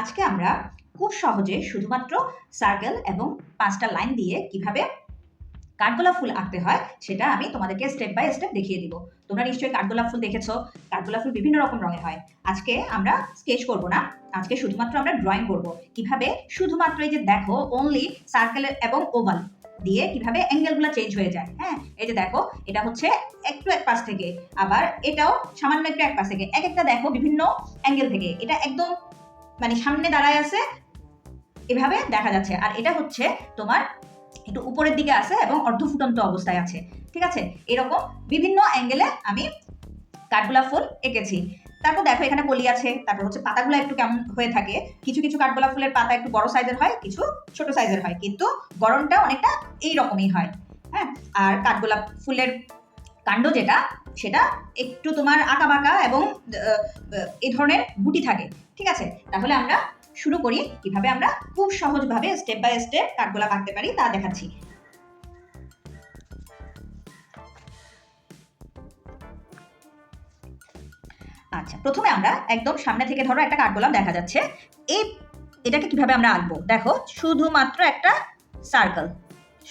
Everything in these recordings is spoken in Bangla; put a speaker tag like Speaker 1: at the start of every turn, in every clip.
Speaker 1: আজকে আমরা খুব সহজে শুধুমাত্র সার্কেল এবং পাঁচটা লাইন দিয়ে কীভাবে কাঠগোলাপ ফুল আঁকতে হয় সেটা আমি তোমাদেরকে স্টেপ বাই স্টেপ দেখিয়ে দিব। তোমরা নিশ্চয়ই কাঠগোলাপ ফুল দেখেছ। কাঠগোলাপ ফুল বিভিন্ন রকম রঙের হয়। আজকে আমরা স্কেচ করব না। আজকে শুধুমাত্র আমরা ড্রয়িং করব। কীভাবে? শুধুমাত্র এই যে দেখো অনলি সার্কেল এবং ওভাল দিয়ে কীভাবে অ্যাঙ্গেলগুলো চেঞ্জ হয়ে যায়। হ্যাঁ? এই যে দেখো, এটা হচ্ছে একটু এক পাশ থেকে। আবার এটাও সামান্য একটু এক পাশ থেকে। এক একটা দেখো বিভিন্ন অ্যাঙ্গেল থেকে। এটা একদম মানে সামনে দাঁড়ায় আছে, এভাবে দেখা যাচ্ছে। আর এটা হচ্ছে তোমার একটু উপরের দিকে আছে এবং অর্ধ ফুটন্ত অবস্থায় আছে। ঠিক আছে? এরকম বিভিন্ন অ্যাঙ্গেলে আমি কাঠগোলাপ ফুল এঁকেছি। তারপর দেখো এখানে কলি আছে, তারপর হচ্ছে পাতাগুলো একটু কেমন হয়ে থাকে। কিছু কিছু কাঠগোলাপ ফুলের পাতা একটু বড় সাইজের হয়, কিছু ছোট সাইজের হয়। কিন্তু গরমটা অনেকটা এই রকমই হয়। হ্যাঁ? আর কাঠগোলাপ ফুলের কাণ্ড যেটা সেটা একটু তোমার আঁকা বাঁকা এবং আহ, ধরনের গুটি থাকে। ঠিক আছে? তাহলে আমরা শুরু করি কীভাবে আমরা খুব সহজভাবে স্টেপ বাই স্টেপ কাঠগোলাপ আঁকতে পারি তা দেখাচ্ছি। আচ্ছা প্রথমে আমরা একদম সামনে থেকে ধরো একটা কাঠগোলাপ দেখা যাচ্ছে। এই এটাকে কীভাবে আমরা আঁকবো? দেখো শুধুমাত্র একটা সার্কেল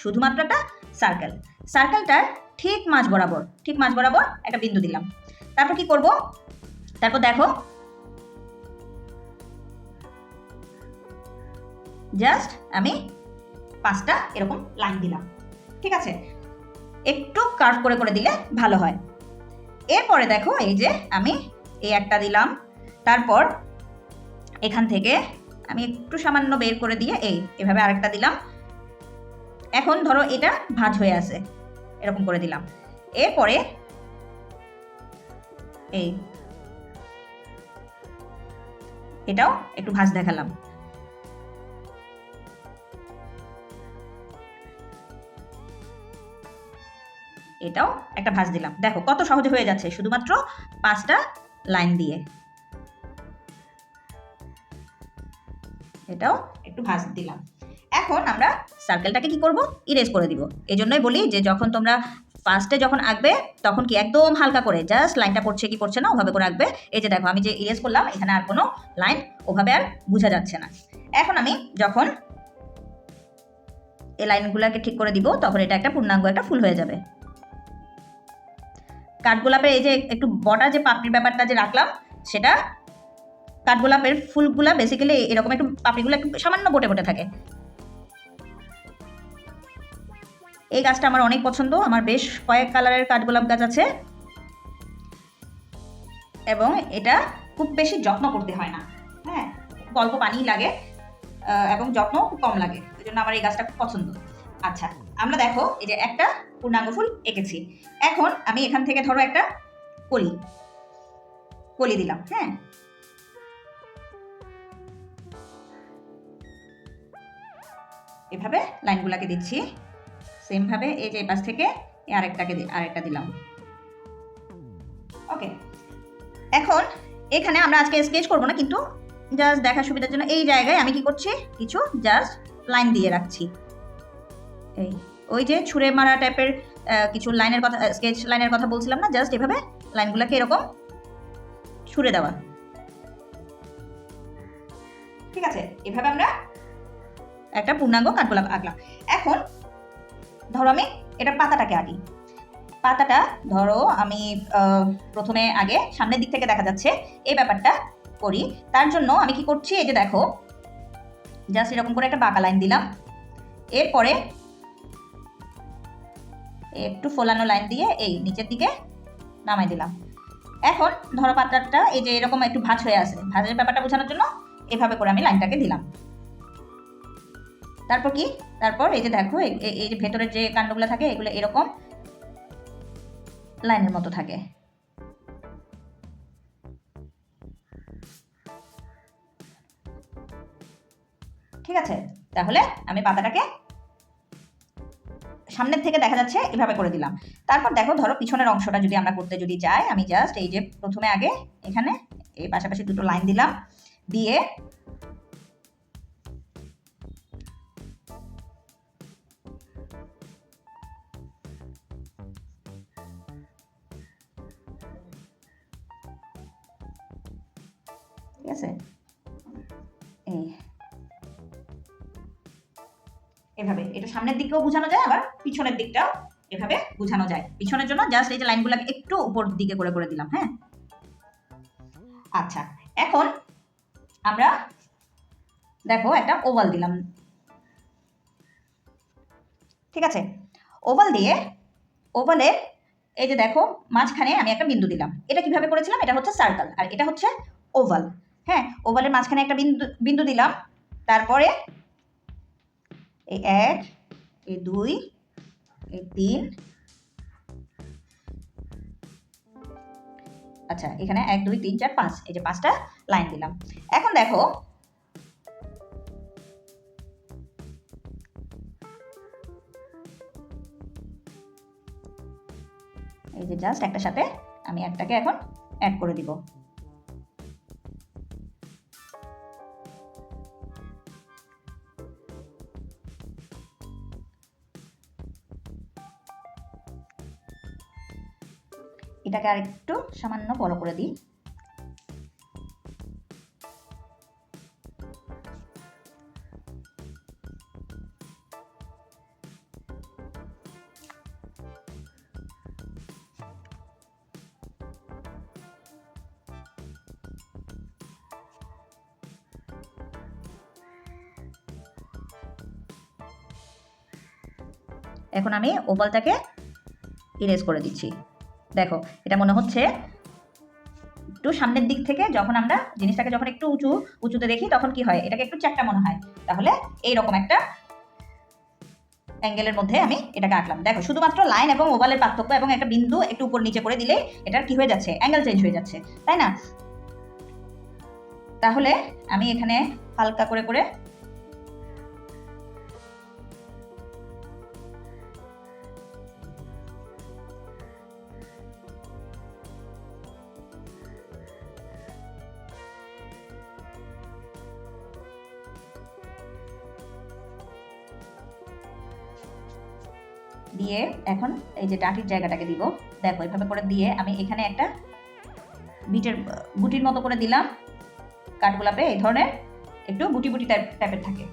Speaker 1: শুধুমাত্র একটা সার্কেল সার্কেলটার ঠিক মাঝ বরাবর, ঠিক মাঝ বরাবর একটা বিন্দু দিলাম। তারপর কি করব? তারপর দেখো জাস্ট আমি পাঁচটা এরকম লাইন দিলাম। ঠিক আছে? একটু কার্ভ করে করে দিলে ভালো হয়। এরপরে দেখো, এই যে আমি এই একটা দিলাম। তারপর এখান থেকে আমি একটু সামান্য বের করে দিয়ে এই, এভাবে আরেকটা দিলাম। এখন ধরো এটা ভাঁজ হয়ে আছে। এরকম করে দিলাম। এরপরে এই এটাও একটু ভাঁজ দেখালাম। এটাও একটা ভাঁজ দিলাম। দেখো কত সহজে হয়ে যাচ্ছে, শুধুমাত্র পাঁচটা লাইন দিয়ে। এটাও একটু ভাঁজ দিলাম। এখন আমরা সার্কেলটাকে কি করব? ইরেজ করে দিব। এই জন্যই বলি যে যখন তোমরা ফার্স্টে যখন আঁকবে, তখন কি একদম হালকা করে জাস্ট লাইনটা পড়ছে কি পড়ছে না, ওভাবে করে আঁকবে। এই যে দেখো, আমি যে ইরেজ করলাম, এখানে আর কোনো লাইন ওভাবে আর বোঝা যাচ্ছে না। এখন আমি যখন এই লাইনগুলোকে ঠিক করে দিব, তখন এটা একটা পূর্ণাঙ্গ, একটা ফুল হয়ে যাবে। কাঠগোলাপের এই যে একটু বটা যে পাপড়ির ব্যাপারটা যে রাখলাম, সেটা কাঠগোলাপের ফুলগুলা বেসিক্যালি এরকম একটু পাপড়িগুলো একটু সামান্য বটে বটে থাকে। এই গাছটা আমার অনেক পছন্দ। আমার বেশ কয়েক কালারের কাঠগোলাপ গাছ আছে। এবং এটা খুব বেশি যত্ন করতে হয় না। হ্যাঁ অল্প পানি লাগে এবং যত্ন খুব কম লাগে। ওই জন্য আমার এই গাছটা খুব পছন্দ। আচ্ছা আমরা দেখো, এই যে একটা পূর্ণাঙ্গ ফুল এঁকেছি। এখন আমি এখান থেকে ধরো একটা কলি। কলি দিলাম হ্যাঁ। এভাবে লাইনগুলোকে দিচ্ছি। সেমভাবে এই যে পাশ থেকে আরেকটাকে আরেকটা দিলাম। ওকে। এখন এখানে আমরা আজকে স্কেচ করব না, কিন্তু জাস্ট দেখার সুবিধার জন্য এই জায়গায় আমি কি করছি? কিছু জাস্ট লাইন দিয়ে রাখছি। এই, ওই যে ছুঁড়ে মারা টাইপের কিছু লাইনের কথা স্কেচ লাইনের কথা বলছিলাম না জাস্ট এভাবে লাইনগুলোকে এরকম ছুঁড়ে দেওয়া। ঠিক আছে, এভাবে আমরা একটা পূর্ণাঙ্গ কাঠগোলাপ আঁকলাম। এখন ধরো আমি এটা পাতাটাকে আঁকি। পাতাটা ধরো আমি প্রথমে আগে সামনের দিক থেকে দেখা যাচ্ছে, এই ব্যাপারটা করি। তার জন্য আমি কি করছি, এই যে দেখো জাস্ট এরকম করে একটা বাঁকা লাইন দিলাম। এরপরে একটু ফোলানো লাইন দিয়ে এই নিচের দিকে নামাই দিলাম। এখন ধরো পাতাটা এই যে এরকম একটু ভাঁজ হয়ে আছে, ভাঁজের ব্যাপারটা বোঝানোর জন্য এভাবে করে আমি লাইনটাকে দিলাম। তারপর কি? তারপর এই যে দেখো, এই- যে ভেতরের যে কাণ্ডগুলো থাকে, এগুলো এরকম লাইনের মতো থাকে। ঠিক আছে? তাহলে আমি পাতাটাকে সামনের থেকে দেখা যাচ্ছে, এভাবে করে দিলাম। তারপর দেখো, ধরো পিছনের অংশটা যদি আমরা করতে যদি চাই, আমি জাস্ট এই যে প্রথমে আগে এখানে এই পাশাপাশি দুটো লাইন দিলাম। দিয়ে এভাবে। এটা সামনের দিকেও বোঝানো যায়, আবার পিছনের দিকটাও এভাবে বোঝানো যায়। পিছনের জন্য জাস্ট এই যে লাইনগুলোকে একটু উপর দিকে করে করে দিলাম হ্যাঁ? আচ্ছা এখন আমরা দেখো একটা ওভাল দিলাম। ঠিক আছে? ওভাল দিয়ে ওভালের এই যে দেখো, মাঝখানে আমি একটা বিন্দু দিলাম। এটা কীভাবে করেছিলাম? এটা হচ্ছে সার্কেল আর এটা হচ্ছে ওভাল হ্যাঁ ওভালের মাঝখানে একটা বিন্দু বিন্দু দিলাম। তারপরে এই এক, এই দুই, এই তিন। আচ্ছা এখানে এক, দুই, তিন, চার, পাঁচ। এই যে পাঁচটা লাইন দিলাম। এখন দেখো, এই যে জাস্ট একটার সাথে আমি একটাকে এখন অ্যাড করে দিব। এটাকে আর একটু সামান্য বড় করে দিই। এখন আমি ওভালটাকে ইরেজ করে দিচ্ছি। দেখো, এটা মনে হচ্ছে একটু সামনের দিক থেকে যখন আমরা জিনিসটাকে যখন একটু উঁচু, উঁচুতে দেখি তখন কি হয়? এটাকে একটু চ্যাপটা মনে হয়। তাহলে এইরকম একটা অ্যাঙ্গেলের মধ্যে আমি এটাকে আঁকলাম। দেখো, শুধুমাত্র লাইন এবং ওভালের পার্থক্য এবং একটা বিন্দু একটু উপর নিচে করে দিলে এটার কি হয়ে যাচ্ছে? অ্যাঙ্গেল চেঞ্জ হয়ে যাচ্ছে। তাই না? তাহলে আমি এখানে হালকা করে করে দিয়ে এখন এই যে টাটির জায়গাটাকে দিব। দেখো, এভাবে করে দিয়ে আমি এখানে একটা বিটের গুটির মতো করে দিলাম। কাঠগোলাপে এই ধরনের একটু গুটি গুটি টাইপ, টাইপের থাকে।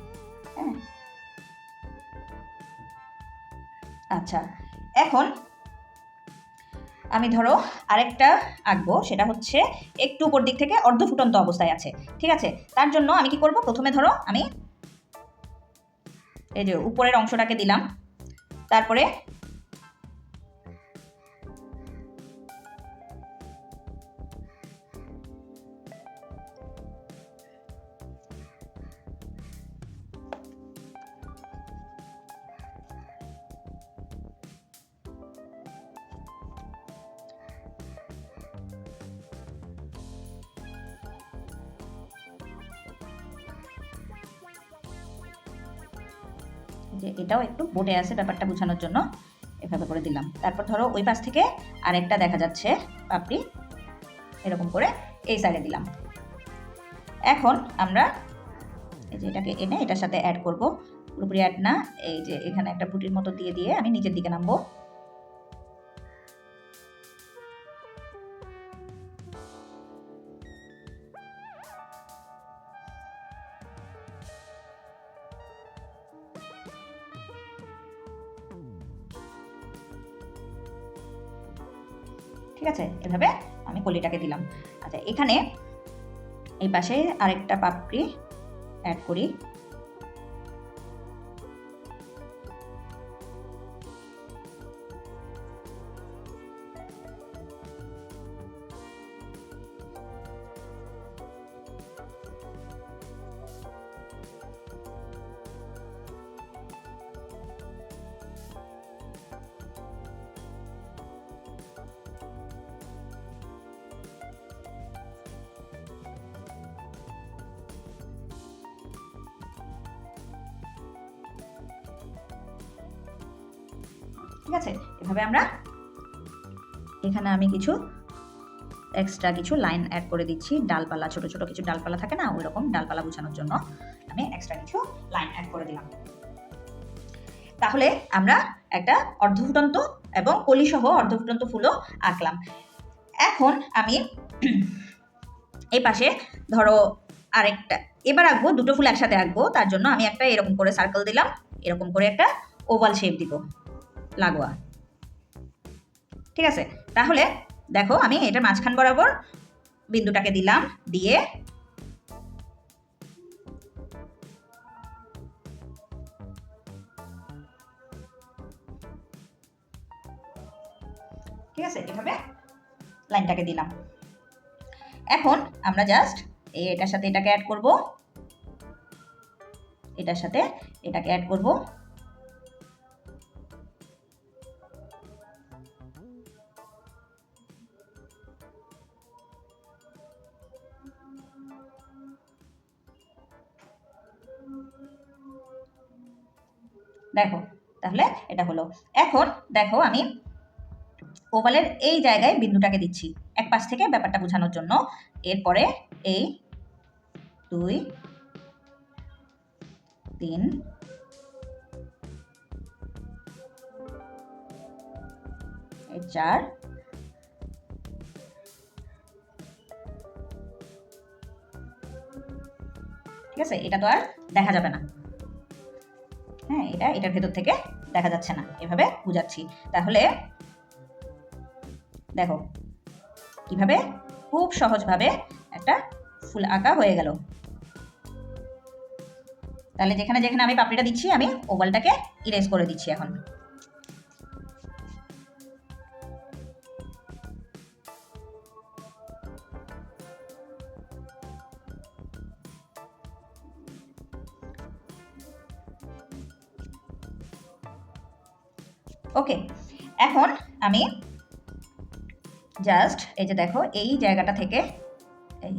Speaker 1: হ্যাঁ। আচ্ছা এখন আমি ধরো আরেকটা আঁকবো, সেটা হচ্ছে একটু উপর দিক থেকে অর্ধ ফুটন্ত অবস্থায় আছে, ঠিক আছে? তার জন্য আমি কি করব? প্রথমে ধরো আমি এই যে উপরের অংশটাকে দিলাম। তারপরে যে এটাও একটু বোটে আছে ব্যাপারটা বোঝানোর জন্য এভাবে করে দিলাম। তারপর ধরো ওই পাশ থেকে আরেকটা দেখা যাচ্ছে পাপড়ি এরকম করে এই সাইডে দিলাম। এখন আমরা এই যে এটাকে এনে এটার সাথে অ্যাড করব। পুরোপুরি অ্যাড না, এই যে এখানে একটা বুটির মতো দিয়ে দিয়ে আমি নিচের দিকে নামবো। ঠিক আছে? এভাবে আমি কলিটাকে দিলাম। আচ্ছা এখানে এই পাশে আরেকটা পাপড়ি অ্যাড করি। ঠিক আছে? এভাবে আমরা এখানে আমি কিছু এক্সট্রা কিছু লাইন অ্যাড করে দিচ্ছি। ডালপালা, ছোট ছোট কিছু ডালপালা থাকে না? ওই রকম ডালপালা বোঝানোর জন্য আমি এক্সট্রা কিছু লাইন অ্যাড করে দিলাম। তাহলে আমরা একটা অর্ধফুটন্ত এবং কলিসহ অর্ধফুটন্ত ফুলও আঁকলাম। এখন আমি এই পাশে ধরো আরেকটা, এবার আঁকবো, দুটো ফুল একসাথে আঁকবো। তার জন্য আমি একটা এরকম করে সার্কেল দিলাম, এরকম করে একটা ওভাল শেপ দিব। লাগোয়া ঠিক আছে? তাহলে দেখো, আমি এটার মাঝখান বরাবর বিন্দুটাকে দিলাম, দিয়ে ঠিক আছে? এভাবে লাইনটাকে দিলাম। এখন আমরা জাস্ট এই এটার সাথে এটাকে অ্যাড করব। এটার সাথে এটাকে অ্যাড করব। দেখো, তাহলে এটা হলো। এখন দেখো আমি ওভালের এই জায়গায় বিন্দুটাকে দিচ্ছি, এক পাশ থেকে ব্যাপারটা বোঝানোর জন্য। এরপরে এই দুই, তিন চার, ঠিক আছে? এটা তো আর দেখা যাবে না। হ্যাঁ এটা, এটার ভেতর থেকে দেখা যাচ্ছে না। এভাবে বুঝাচ্ছি। তাহলে দেখো, কীভাবে? খুব সহজভাবে একটা ফুল আঁকা হয়ে গেল। তাহলে যেখানে যেখানে আমি পাপড়িটা দিচ্ছি, আমি ওভালটাকে ইরেজ করে দিচ্ছি এখন। ওকে এখন আমি জাস্ট এই যে দেখো, এই জায়গাটা থেকে এই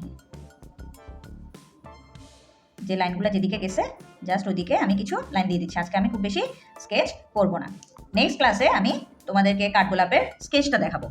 Speaker 1: যে লাইনগুলো যেদিকে গেছে জাস্ট ওদিকে আমি কিছু লাইন দিয়ে দিচ্ছি। আজকে আমি খুব বেশি স্কেচ করব না। নেক্সট ক্লাসে আমি তোমাদেরকে কাঠগোলাপের স্কেচটা দেখাবো।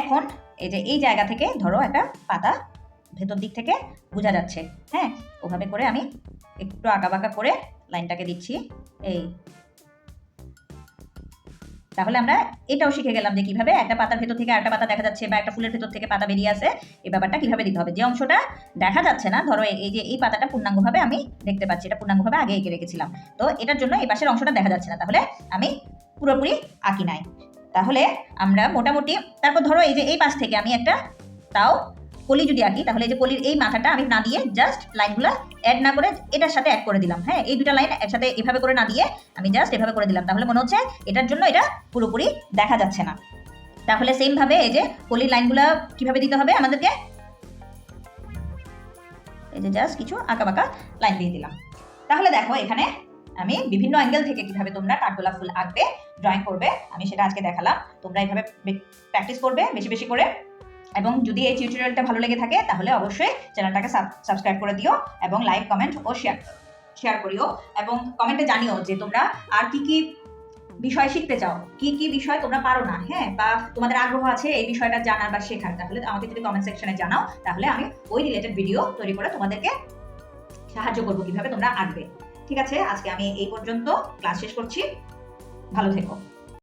Speaker 1: এখন এই যে এই জায়গা থেকে ধরো একটা পাতা ভেতর দিক থেকে বোঝা যাচ্ছে হ্যাঁ? ওভাবে করে আমি একটু আঁকা বাঁকা করে লাইনটাকে দিচ্ছি, এই। তাহলে আমরা এটাও শিখে গেলাম যে কীভাবে একটা পাতার ভেতর থেকে একটা পাতা দেখা যাচ্ছে বা একটা ফুলের ভেতর থেকে পাতা বেরিয়ে আসে এই ব্যাপারটা কীভাবে দিতে হবে? যে অংশটা দেখা যাচ্ছে না, ধরো এই যে এই পাতাটা পূর্ণাঙ্গভাবে আমি দেখতে পাচ্ছি, এটা পূর্ণাঙ্গভাবে আগে এঁকে রেখেছিলাম। তো এটার জন্য এই পাশের অংশটা দেখা যাচ্ছে না, তাহলে আমি পুরোপুরি আঁকি নাই। তাহলে আমরা মোটামুটি, তারপর ধরো এই যে এই পাশ থেকে আমি একটা তাও কলি যদি আঁকি, তাহলে এই যে কলির এই মাথাটা আমি না দিয়ে জাস্ট লাইনগুলো অ্যাড না করে এটার সাথে অ্যাড করে দিলাম হ্যাঁ? এই দুটা লাইন একসাথে এভাবে করে না দিয়ে আমি জাস্ট এভাবে করে দিলাম। তাহলে মনে হচ্ছে এটার জন্য এটা পুরোপুরি দেখা যাচ্ছে না। তাহলে সেমভাবে এই যে কলির লাইনগুলো কীভাবে দিতে হবে আমাদেরকে? এই যে জাস্ট কিছু আঁকা বাঁকা লাইন দিয়ে দিলাম। তাহলে দেখো এখানে আমি বিভিন্ন অ্যাঙ্গেল থেকে কীভাবে তোমরা কাঠগোলাপ ফুল আঁকবে ড্রয়িং করবে, আমি সেটা আজকে দেখালাম। তোমরা এইভাবে প্র্যাকটিস করবে বেশি বেশি করে। এবং যদি এই টিউটোরিয়ালটা ভালো লেগে থাকে, তাহলে অবশ্যই চ্যানেলটাকে সাবস্ক্রাইব করে দিও এবং লাইক কমেন্ট ও শেয়ার শেয়ার করিও। এবং কমেন্টে জানিও যে তোমরা আর কি কি বিষয় শিখতে চাও, কি কি বিষয় তোমরা পারো না হ্যাঁ? বা তোমাদের আগ্রহ আছে এই বিষয়টা জানার বা শেখার, তাহলে আমাকে যদি কমেন্ট সেকশনে জানাও, তাহলে আমি ওই রিলেটেড ভিডিও তৈরি করে তোমাদেরকে সাহায্য করব কীভাবে তোমরা আঁকবে। ঠিক আছে আজকে আমি এই পর্যন্ত ক্লাস শেষ করছি। ভালো থেকো।